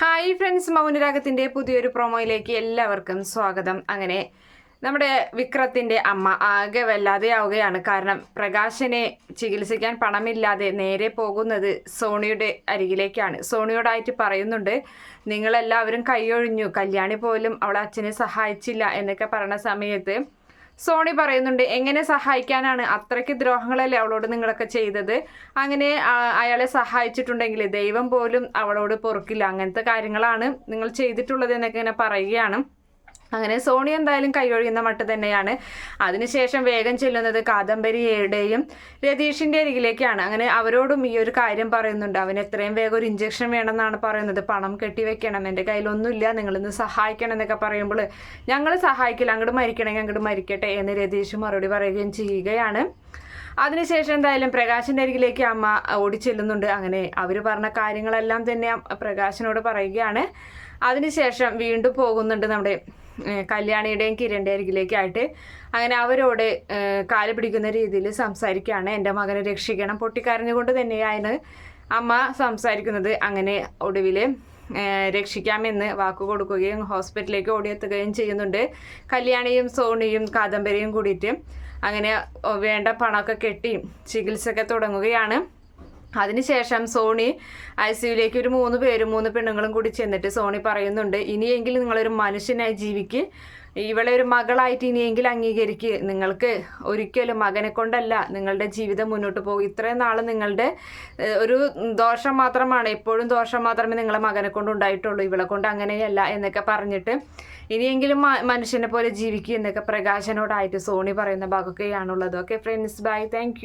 Hi friends മൗനരാഗത്തിന്റെ പുതിയൊരു പ്രൊമോയിലേക്ക് എല്ലാവർക്കും സ്വാഗതം. അങ്ങനെ നമ്മുടെ വിക്രത്തിന്റെ അമ്മ ആകെ വല്ലാതെയാവുകയാണ്. കാരണം പ്രകാശനെ ചികിത്സിക്കാൻ പണമില്ലാതെ നേരെ പോകുന്നത് സോണിയുടെ അരികിലേക്കാണ്. സോണിയോടായിട്ട് പറയുന്നുണ്ട് നിങ്ങളെല്ലാവരും കൈയൊഴിഞ്ഞു. കല്യാണി പോലും അവളെ അച്ഛനെ സഹായിച്ചില്ല എന്നൊക്കെ പറഞ്ഞ സമയത്ത് സോണി പറയുന്നുണ്ട് എങ്ങനെ സഹായിക്കാനാണ്? അത്രയ്ക്ക് ദ്രോഹങ്ങളല്ലേ അവളോട് നിങ്ങളൊക്കെ ചെയ്തത്? അങ്ങനെ അയാളെ സഹായിച്ചിട്ടുണ്ടെങ്കിൽ ദൈവം പോലും അവളോട് പൊറുക്കില്ല. അങ്ങനത്തെ കാര്യങ്ങളാണ് നിങ്ങൾ ചെയ്തിട്ടുള്ളത് എന്നൊക്കെ ഇങ്ങനെ പറയുകയാണ്. അങ്ങനെ സോണി എന്തായാലും കൈയൊഴിയുന്ന മട്ട് തന്നെയാണ്. അതിനുശേഷം വേഗം ചെല്ലുന്നത് കാദംബരിയുടെയും രതീഷിന്റെ അരികിലേക്കാണ്. അങ്ങനെ അവരോടും ഈ ഒരു കാര്യം പറയുന്നുണ്ട്. അവന് എത്രയും വേഗം ഒരു ഇഞ്ചക്ഷൻ വേണമെന്നാണ് പറയുന്നത്. പണം കെട്ടിവെക്കണം. എന്റെ കയ്യിലൊന്നുമില്ല. നിങ്ങളിന്ന് സഹായിക്കണം എന്നൊക്കെ പറയുമ്പോൾ ഞങ്ങൾ സഹായിക്കില്ല. അങ്ങോട്ട് മരിക്കണമെങ്കിൽ അങ്ങോട്ട് മരിക്കട്ടെ എന്ന് രതീഷ് മറുപടി പറയുകയും ചെയ്യുകയാണ്. അതിനുശേഷം എന്തായാലും പ്രകാശിന്റെ അരികിലേക്ക് അമ്മ ഓടിച്ചെല്ലുന്നുണ്ട് അങ്ങനെ അവർ പറഞ്ഞ കാര്യങ്ങളെല്ലാം തന്നെ പ്രകാശിനോട് പറയുകയാണ്. അതിനുശേഷം വീണ്ടും പോകുന്നുണ്ട് നമ്മുടെ കല്യാണിയുടെയും കിരണിന്റെ അരികിലേക്കായിട്ട് അങ്ങനെ അവരോട് കാൽ പിടിക്കുന്ന രീതിയിൽ സംസാരിക്കുകയാണ്. എന്റെ മകനെ രക്ഷിക്കണം. പൊട്ടിക്കരഞ്ഞുകൊണ്ട് തന്നെയാണ് അമ്മ സംസാരിക്കുന്നത്. അങ്ങനെ ഒടുവിൽ രക്ഷിക്കാമെന്ന് വാക്ക് കൊടുക്കുകയും ഹോസ്പിറ്റലിലേക്ക് ഓടിയെത്തുകയും ചെയ്യുന്നുണ്ട്. കല്യാണിയും സോണിയും കാദംബരിയും കൂടിയിട്ട് അങ്ങനെ വേണ്ട പണമൊക്കെ കെട്ടി ചികിത്സയൊക്കെ തുടങ്ങുകയാണ്. അതിനുശേഷം സോണി ഐ സിയുലേക്ക് ഒരു മൂന്ന് പേരും മൂന്ന് പെണ്ണുങ്ങളും കൂടി ചെന്നിട്ട് സോണി പറയുന്നുണ്ട് ഇനിയെങ്കിലും നിങ്ങളൊരു മനുഷ്യനായി ജീവിക്ക്. ഇവളെ ഒരു മകളായിട്ട് ഇനിയെങ്കിലും അംഗീകരിക്ക്. നിങ്ങൾക്ക് ഒരിക്കലും മകനെ കൊണ്ടല്ല നിങ്ങളുടെ ജീവിതം മുന്നോട്ട് പോകും ഇത്രയും നാൾ നിങ്ങളുടെ ഒരു ദോഷം മാത്രമാണ്. എപ്പോഴും ദോഷം മാത്രമേ നിങ്ങളെ മകനെ കൊണ്ട് ഉണ്ടായിട്ടുള്ളൂ. ഇവളെ കൊണ്ട് അങ്ങനെയല്ല എന്നൊക്കെ പറഞ്ഞിട്ട് ഇനിയെങ്കിലും മനുഷ്യനെ പോലെ ജീവിക്കുക എന്നൊക്കെ പ്രകാശനോടായിട്ട് സോണി പറയുന്ന ഭാഗമൊക്കെയാണുള്ളത്. Okay friends bye thank